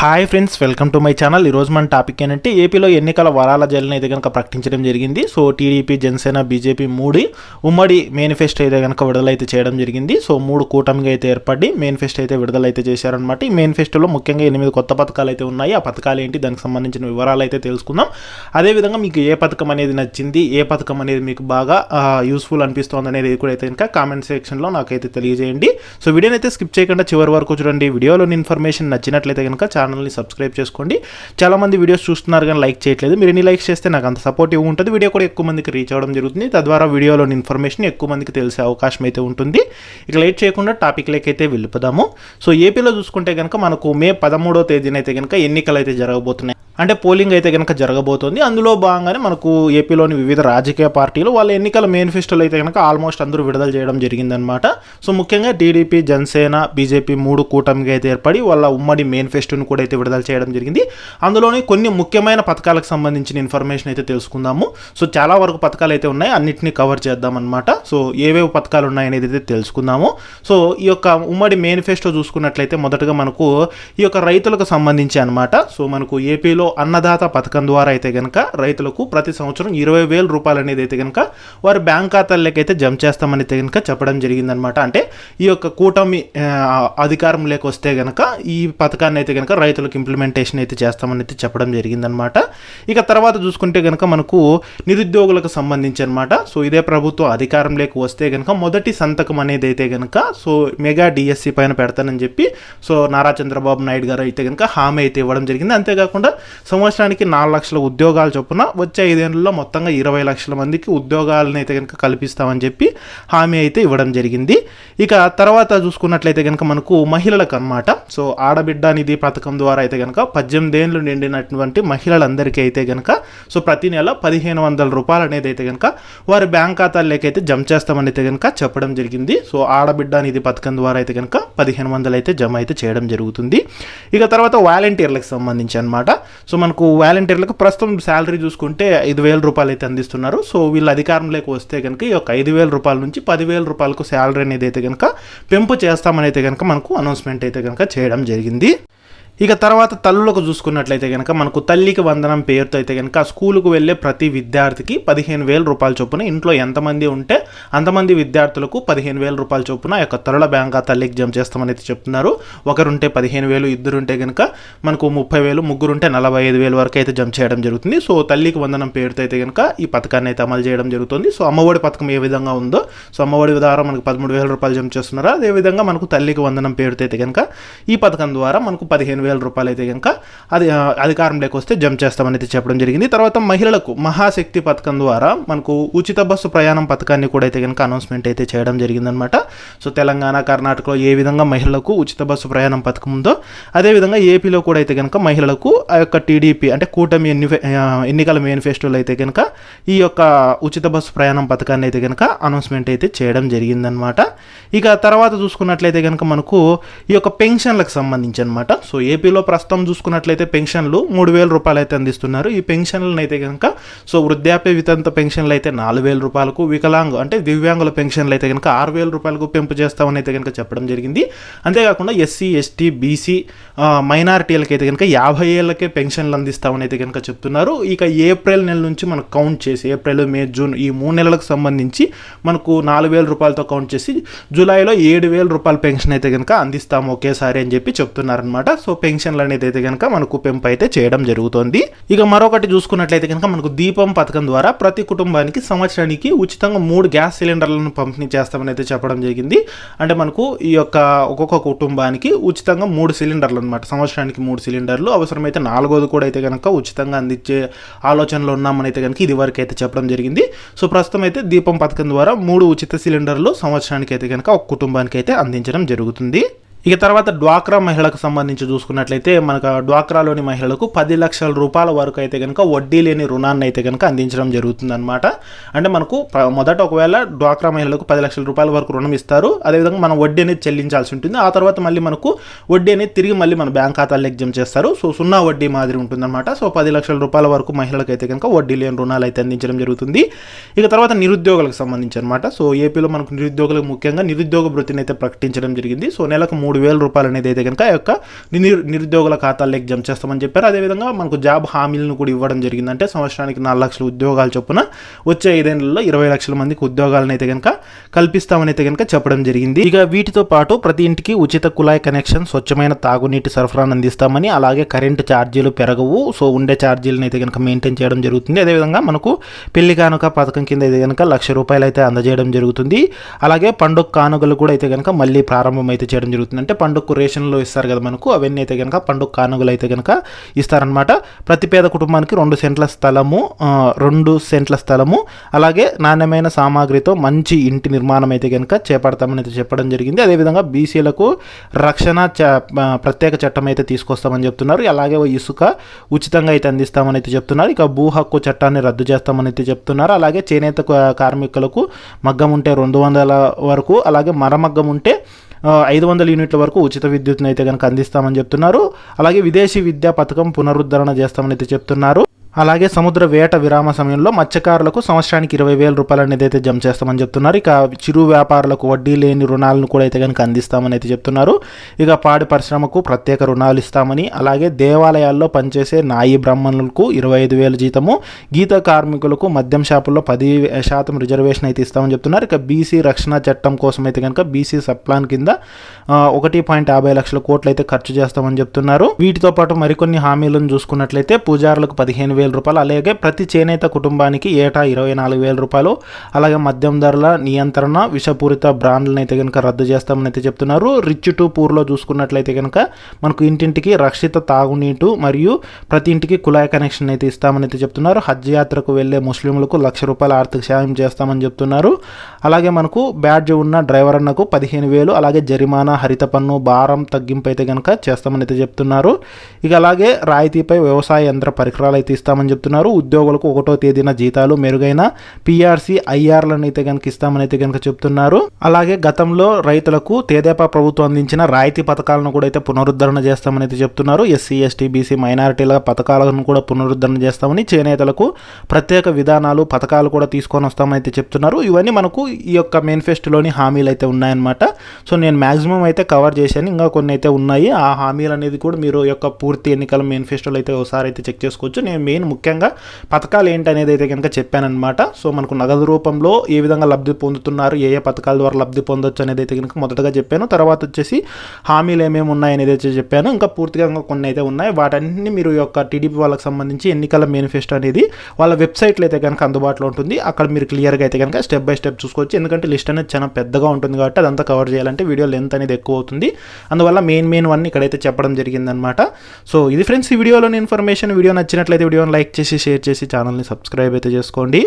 Hi friends welcome to my channel ఈరోజు మన topic ఏంటంటే ఏపీలో ఎన్నికల వరాల జల్ని అయితే కనుక ప్రకటించడం జరిగింది. సో టీడీపీ జనసేన బీజేపీ మూడి ఉమ్మడి మేనిఫెస్టో అయితే కనుక విడుదలైతే చేయడం జరిగింది. సో మూడు కూటమిగా అయితే ఏర్పడి మేనిఫెస్టో అయితే విడుదలైతే చేశారనమాట ఈ మేనిఫెస్టోలో ముఖ్యంగా ఎనిమిది కొత్త పథకాలు అయితే ఉన్నాయి. ఆ పథకాలు ఏంటి? దానికి సంబంధించిన వివరాలు అయితే తెలుసుకుందాం. అదేవిధంగా మీకు ఏ పథకం అనేది నచ్చింది? ఏ పథకం అనేది మీకు బాగా యూస్ఫుల్ అనిపిస్తోంది అనేది కూడా అయితే కనుక కామెంట్ సెక్షన్లో నాకైతే తెలియజేయండి. సో వీడియోని అయితే స్కిప్ చేయకుండా చివరి వరకు చూడండి. వీడియోలోని ఇన్ఫర్మేషన్ నచ్చినట్లయితే కనుక ఛానల్ని సబ్స్క్రైబ్ చేసుకోండి. చాలామంది వీడియోస్ చూస్తున్నారు కానీ లైక్ చేయట్లేదు. మీరు ఎన్ని లైక్స్ చేస్తే నాకు అంత సపోర్టివ్ ఉంటుంది. వీడియో కూడా ఎక్కువ మందికి రీచ్ అవ్వడం జరుగుతుంది. తద్వారా వీడియోలోని ఇన్ఫర్మేషన్ ఎక్కువ మందికి తెలిసే అవకాశం అయితే ఉంటుంది. ఇక లేట్ చేయకుండా టాపిక్లోకి అయితే వెళ్ళిపోదాము. సో ఏపీలో చూసుకుంటే కనుక మనకు మే పదమూడో తేదీన అయితే కనుక ఎన్నికలు అయితే జరగబోతున్నాయి. అంటే పోలింగ్ అయితే కనుక జరగబోతోంది. అందులో భాగంగానే మనకు ఏపీలోని వివిధ రాజకీయ పార్టీలు వాళ్ళ ఎన్నికల మేనిఫెస్టోలు అయితే కనుక ఆల్మోస్ట్ అందరూ విడుదల చేయడం జరిగిందనమాట సో ముఖ్యంగా టీడీపీ జనసేన బీజేపీ మూడు కూటమిగా అయితే ఏర్పడి వాళ్ళ ఉమ్మడి మేనిఫెస్టోను కూడా అయితే విడుదల చేయడం జరిగింది. అందులోని కొన్ని ముఖ్యమైన పథకాలకు సంబంధించిన ఇన్ఫర్మేషన్ అయితే తెలుసుకుందాము. సో చాలా వరకు పథకాలు అయితే ఉన్నాయి. అన్నింటినీ కవర్ చేద్దామన్నమాట. సో ఏవేవి పథకాలు ఉన్నాయనేది అయితే తెలుసుకుందాము. సో ఈ యొక్క ఉమ్మడి మేనిఫెస్టో చూసుకున్నట్లయితే మొదటగా మనకు ఈ యొక్క రైతులకు సంబంధించి అనమాట సో మనకు ఏపీలో అన్నదాత పథకం ద్వారా అయితే కనుక రైతులకు ప్రతి సంవత్సరం ఇరవై వేల రూపాయలు అనేది అయితే కనుక వారి బ్యాంక్ ఖాతాల్లోకి అయితే జమ చేస్తామని అయితే కనుక చెప్పడం జరిగిందనమాట అంటే ఈ యొక్క కూటమి అధికారం లేకొస్తే వస్తే కనుక ఈ పథకాన్ని అయితే కనుక రైతులకు ఇంప్లిమెంటేషన్ అయితే చేస్తామని అయితే చెప్పడం జరిగిందనమాట ఇక తర్వాత చూసుకుంటే కనుక మనకు నిరుద్యోగులకు సంబంధించి అనమాట సో ఇదే ప్రభుత్వం అధికారంలోకి వస్తే కనుక మొదటి సంతకం అనేది అయితే కనుక సో మెగా డిఎస్సి పైన పెడతానని చెప్పి సో నారా చంద్రబాబు నాయుడు గారు అయితే కనుక హామీ అయితే ఇవ్వడం జరిగింది. అంతేకాకుండా సంవత్సరానికి నాలుగు లక్షల ఉద్యోగాలు చొప్పున వచ్చే ఐదేళ్ళలో మొత్తంగా ఇరవై లక్షల మందికి ఉద్యోగాలను అయితే కనుక కల్పిస్తామని చెప్పి హామీ అయితే ఇవ్వడం జరిగింది. ఇక తర్వాత చూసుకున్నట్లయితే కనుక మనకు మహిళలకు అన్నమాట. సో ఆడబిడ్డ నిధి పథకం ద్వారా అయితే కనుక పద్దెనిమిది ఏళ్ళు నిండినటువంటి మహిళలందరికీ అయితే కనుక సో ప్రతి నెల పదిహేను వందల రూపాయలు అనేది అయితే కనుక వారి బ్యాంక్ ఖాతాల్లోకి అయితే జమ చేస్తామని అయితే కనుక చెప్పడం జరిగింది. సో ఆడబిడ్డ నిధి పథకం ద్వారా అయితే కనుక పదిహేను వందలు అయితే జమ అయితే చేయడం జరుగుతుంది. ఇక తర్వాత వాలంటీర్లకు సంబంధించి అనమాట సో మనకు వాలంటీర్లకు ప్రస్తుతం శాలరీ చూసుకుంటే ఐదు వేల రూపాయలు అయితే అందిస్తున్నారు. సో వీళ్ళు అధికారంలోకి వస్తే కనుక ఈ యొక్క ఐదు వేల రూపాయల నుంచి పదివేల రూపాయలకు శాలరీ అనేది అయితే కనుక పెంపు చేస్తామని అయితే కనుక మనకు అనౌన్స్మెంట్ అయితే కనుక చేయడం జరిగింది. ఇక తర్వాత తల్లులకు చూసుకున్నట్లయితే కనుక మనకు తల్లికి వందనం పేరుతో అయితే కనుక స్కూలుకు వెళ్ళే ప్రతి విద్యార్థికి పదిహేను వేల రూపాయల చొప్పున ఇంట్లో ఎంతమంది ఉంటే అంతమంది విద్యార్థులకు పదిహేను వేల రూపాయల చొప్పున యొక్క తరుల బ్యాంక్ తల్లికి జమ చేస్తామని అయితే చెప్తున్నారు. ఒకరుంటే పదిహేను వేలు ఇద్దరుంటే కనుక మనకు ముప్పై వేలు ముగ్గురుంటే నలభై ఐదు వేలు వరకు అయితే జమ చేయడం జరుగుతుంది. సో తల్లికి వందనం పేరుతో అయితే కనుక ఈ పథకాన్ని అయితే అమలు చేయడం జరుగుతుంది. సో అమ్మఒడి పథకం ఏ విధంగా ఉందో సో అమ్మఒడి ద్వారా మనకు పదమూడు వేల రూపాయలు జమ చేస్తున్నారు? అదేవిధంగా మనకు తల్లికి వందనం పేరుతో అయితే కనుక ఈ పథకం ద్వారా మనకు పదిహేను వేల రూపాయలు అయితే కనుక అది అధికారంలోకి వస్తే జమ చేస్తామని అయితే చెప్పడం జరిగింది. తర్వాత మహిళలకు మహాశక్తి పథకం ద్వారా మనకు ఉచిత బస్సు ప్రయాణం పథకాన్ని కూడా అయితే కనుక అనౌన్స్మెంట్ అయితే చేయడం జరిగిందనమాట సో తెలంగాణ కర్ణాటకలో ఏ విధంగా మహిళలకు ఉచిత బస్సు ప్రయాణం పథకం ఉందో అదేవిధంగా ఏపీలో కూడా అయితే కనుక మహిళలకు ఆ యొక్క టీడీపీ అంటే కూటమి ఎన్ని ఎన్నికల మేనిఫెస్టోలో అయితే కనుక ఈ యొక్క ఉచిత బస్సు ప్రయాణం పథకాన్ని అయితే కనుక అనౌన్స్మెంట్ అయితే చేయడం జరిగిందనమాట ఇక తర్వాత చూసుకున్నట్లయితే కనుక మనకు ఈ యొక్క పెన్షన్లకు సంబంధించి అనమాట సో ఏపీలో ప్రస్తుతం చూసుకున్నట్లయితే పెన్షన్లు మూడు వేల రూపాయలు అయితే అందిస్తున్నారు. ఈ పెన్షన్లను అయితే కనుక సో వృద్ధాప్య వితంత పెన్షన్లు అయితే నాలుగు వేల రూపాయలకు వికలాంగు అంటే దివ్యాంగుల పెన్షన్లు అయితే కనుక ఆరు వేల రూపాయలకు పెంపు చేస్తామని అయితే కనుక చెప్పడం జరిగింది. అంతేకాకుండా ఎస్సీ ఎస్టీ బీసీ మైనారిటీలకి అయితే కనుక యాభై ఏళ్ళకే పెన్షన్లు అందిస్తామని అయితే కనుక చెప్తున్నారు. ఇక ఏప్రిల్ నెల నుంచి మనకు కౌంట్ చేసి ఏప్రిల్ మే జూన్ ఈ మూడు నెలలకు సంబంధించి మనకు నాలుగు వేల రూపాయలతో కౌంట్ చేసి జూలైలో ఏడు వేల రూపాయల పెన్షన్ అయితే కనుక అందిస్తాము ఒకేసారి అని చెప్పి చెప్తున్నారనమాట సో పెన్షన్లు అనేది అయితే కనుక మనకు పెంపు అయితే చేయడం జరుగుతోంది. ఇక మరొకటి చూసుకున్నట్లయితే కనుక మనకు దీపం పథకం ద్వారా ప్రతి కుటుంబానికి సంవత్సరానికి ఉచితంగా మూడు గ్యాస్ సిలిండర్లను పంపిణీ చేస్తామని అయితే చెప్పడం జరిగింది. అంటే మనకు ఈ యొక్క ఒక్కొక్క కుటుంబానికి ఉచితంగా మూడు సిలిండర్లు అనమాట సంవత్సరానికి మూడు సిలిండర్లు అవసరమైతే నాలుగోది కూడా అయితే కనుక ఉచితంగా అందించే ఆలోచనలో ఉన్నామని అయితే కనుక ఇది వరకు అయితే చెప్పడం జరిగింది. సో ప్రస్తుతం అయితే దీపం పథకం ద్వారా మూడు ఉచిత సిలిండర్లు సంవత్సరానికి అయితే కనుక ఒక కుటుంబానికి అయితే అందించడం జరుగుతుంది. ఇక తర్వాత డ్వాక్రా మహిళలకు సంబంధించి చూసుకున్నట్లయితే మనకు డ్వాక్రాలోని మహిళలకు పది లక్షల రూపాయల వరకు అయితే కనుక వడ్డీ లేని రుణాన్ని అయితే కనుక అందించడం జరుగుతుందన్నమాట. అంటే మనకు మొదట ఒకవేళ డ్వాక్రా మహిళలకు పది లక్షల రూపాయల వరకు రుణం ఇస్తారు. అదేవిధంగా మనం వడ్డీ అనేది చెల్లించాల్సి ఉంటుంది. ఆ తర్వాత మళ్ళీ మనకు వడ్డీ అనేది తిరిగి మళ్ళీ మన బ్యాంక్ ఖాతాలో ఎగ్జామ్ చేస్తారు. సో సున్నా వడ్డీ మాదిరి ఉంటుందన్నమాట. సో పది లక్షల రూపాయల వరకు మహిళలకు అయితే కనుక వడ్డీ లేని రుణాలు అయితే అందించడం జరుగుతుంది. ఇక తర్వాత నిరుద్యోగులకు సంబంధించి అనమాట సో ఏపీలో మనకు నిరుద్యోగులకు ముఖ్యంగా నిరుద్యోగ వృత్తిని అయితే ప్రకటించడం జరిగింది. సో నెలకు మూడు వేల రూపాయలు అనేది అయితే కనుక ఆ యొక్క నిరు నిరుద్యోగుల ఖాతాల్లోకి జమ చేస్తామని చెప్పారు. అదేవిధంగా మనకు జాబ్ హామీలను కూడా ఇవ్వడం జరిగిందంటే సంవత్సరానికి నాలుగు లక్షల ఉద్యోగాలు చొప్పున వచ్చే ఐదేళ్ళలో ఇరవై లక్షల మందికి ఉద్యోగాలను అయితే కనుక కల్పిస్తామని అయితే కనుక చెప్పడం జరిగింది. ఇక వీటితో పాటు ప్రతి ఇంటికి ఉచిత కుళాయి కనెక్షన్ స్వచ్ఛమైన తాగునీటి సరఫరాను అందిస్తామని అలాగే కరెంటు ఛార్జీలు పెరగవు. సో ఉండే ఛార్జీలను అయితే కనుక మెయింటైన్ చేయడం జరుగుతుంది. అదేవిధంగా మనకు పెళ్ళి కానుక పథకం కింద అయితే కనుక లక్ష రూపాయలు అయితే అందజేయడం జరుగుతుంది. అలాగే పండుగ కానుకలు కూడా అయితే కనుక మళ్ళీ ప్రారంభం అయితే చేయడం జరుగుతుంది. అంటే పండుగ రేషన్లో ఇస్తారు కదా మనకు అవన్నీ అయితే కనుక పండుగ కానుగలు అయితే కనుక ఇస్తారనమాట ప్రతి పేద కుటుంబానికి రెండు సెంట్ల స్థలము రెండు సెంట్ల స్థలము అలాగే నాణ్యమైన సామాగ్రితో మంచి ఇంటి నిర్మాణం అయితే కనుక చేపడతామని అయితే చెప్పడం జరిగింది. అదేవిధంగా బీసీలకు రక్షణ చ ప్రత్యేక చట్టం అయితే తీసుకొస్తామని చెప్తున్నారు. అలాగే ఇసుక ఉచితంగా అయితే అందిస్తామని అయితే చెప్తున్నారు. ఇక భూ హక్కు చట్టాన్ని రద్దు చేస్తామని అయితే చెప్తున్నారు. అలాగే చేనేత కార్మికులకు మగ్గం ఉంటే రెండు వందల వరకు అలాగే మరమగ్గం ఉంటే ఐదు వందల యూనిట్ల వరకు ఉచిత విద్యుత్ని అయితే కనుక అందిస్తామని చెప్తున్నారు. అలాగే విదేశీ విద్యా పథకం పునరుద్ధరణ చేస్తామని అయితే చెప్తున్నారు. అలాగే సముద్ర వేట విరామ సమయంలో మత్స్యకారులకు సంవత్సరానికి ఇరవై వేల రూపాయలు అనేది అయితే జమ చేస్తామని చెప్తున్నారు ఇక చిరు వ్యాపారులకు వడ్డీ లేని రుణాలను కూడా అయితే కనుక అందిస్తామని అయితే చెప్తున్నారు. ఇక పాడి పరిశ్రమకు ప్రత్యేక రుణాలు ఇస్తామని అలాగే దేవాలయాల్లో పనిచేసే నాయి బ్రాహ్మణులకు ఇరవై ఐదు వేల జీతము గీత కార్మికులకు మద్యం షాపుల్లో పది శాతం రిజర్వేషన్ అయితే ఇస్తామని చెప్తున్నారు. ఇక బీసీ రక్షణ చట్టం కోసం అయితే కనుక బీసీ సప్లాన్ కింద ఒకటి పాయింట్ యాభై లక్షల కోట్లు అయితే ఖర్చు చేస్తామని చెప్తున్నారు. వీటితో పాటు మరికొన్ని హామీలను చూసుకున్నట్లయితే పూజారులకు పదిహేను వేల రూపాయలు అలాగే ప్రతి చేనేత కుటుంబానికి ఏటా ఇరవై నాలుగు వేల రూపాయలు అలాగే మద్యం ధరల నియంత్రణ విషపూరిత బ్రాండ్లను అయితే కనుక రద్దు చేస్తామని అయితే చెప్తున్నారు. రిచ్ టు పూర్లో చూసుకున్నట్లయితే కనుక మనకు ఇంటింటికి రక్షిత తాగునీటు మరియు ప్రతి ఇంటికి కుళాయి కనెక్షన్ అయితే ఇస్తామని అయితే చెప్తున్నారు. హజ్ యాత్రకు వెళ్ళే ముస్లింలకు లక్ష రూపాయల ఆర్థిక సాయం చేస్తామని చెప్తున్నారు. అలాగే మనకు బ్యాడ్జ్ ఉన్న డ్రైవర్ అన్నకు పదిహేను వేలు అలాగే జరిమానా హరిత పన్ను భారం తగ్గింపు అయితే కనుక చేస్తామని అయితే చెప్తున్నారు. ఇక అలాగే రాయితీపై వ్యవసాయ యంత్ర పరికరాలు అయితే ఇస్తామని చెప్తున్నారు. ఉద్యోగులకు ఒకటో తేదీన జీతాలు మెరుగైన పిఆర్సీ ఐఆర్లను అయితే కనుక ఇస్తామని అయితే కనుక చెప్తున్నారు. అలాగే గతంలో రైతులకు తేదేపా ప్రభుత్వం అందించిన రాయితీ పథకాలను కూడా అయితే పునరుద్ధరణ చేస్తామని అయితే చెప్తున్నారు. ఎస్సీ ఎస్టీ బీసీ మైనారిటీల పథకాలను కూడా పునరుద్ధరణ చేస్తామని చేనేతలకు ప్రత్యేక విధానాలు పథకాలు కూడా తీసుకొని వస్తామని అయితే చెప్తున్నారు. ఇవన్నీ మనకు ఈ యొక్క మేనిఫెస్టోలోని హామీలు అయితే ఉన్నాయన్నమాట. సో నేను మాక్సిమం అయితే కవర్ చేశాను. ఇంకా కొన్ని అయితే ఉన్నాయి. ఆ హామీలు అనేది కూడా మీరు యొక్క పూర్తి ఎన్నికల మేనిఫెస్టోలో అయితే ఒకసారి అయితే చెక్ చేసుకోవచ్చు. నేను మెయిన్ ముఖ్యంగా పథకాలు ఏంటి అనేది అయితే కనుక చెప్పానమాట సో మనకు నగదు రూపంలో ఏ విధంగా లబ్ధి పొందుతున్నారు ఏ ఏ పథకాల ద్వారా లబ్ధి పొందొచ్చు అనేది అయితే కనుక మొదటగా చెప్పాను. తర్వాత వచ్చేసి హామీలు ఏమేమి ఉన్నాయి అనేది అయితే చెప్పాను. ఇంకా పూర్తిగా ఇంకా కొన్ని అయితే ఉన్నాయి. వాటన్నింటినీ మీరు యొక్క టీడీపీ వాళ్ళకి సంబంధించి ఎన్నికల మేనిఫెస్టో అనేది వాళ్ళ వెబ్సైట్లో అయితే కనుక అందుబాటులో ఉంటుంది. అక్కడ మీరు క్లియర్గా అయితే కనుక స్టెప్ బై స్టెప్ చూసుకోవచ్చు. ఎందుకంటే లిస్ట్ అనేది చాలా పెద్దగా ఉంటుంది కాబట్టి అదంతా కవర్ చేయాలంటే వీడియో లెంత్ అనేది ఎక్కువ అవుతుంది. అందువల్ల మెయిన్ మెయిన్ వన్ ఇక్కడైతే చెప్పడం జరిగిందనమాట సో ఇది ఫ్రెండ్స్ ఈ వీడియోలోని ఇన్ఫర్మేషన్. వీడియో నచ్చినట్లయితే వీడియో వీడియోని లైక్ చేసి షేర్ చేసి ఛానల్ని సబ్స్క్రైబ్ అయితే చేసుకోండి.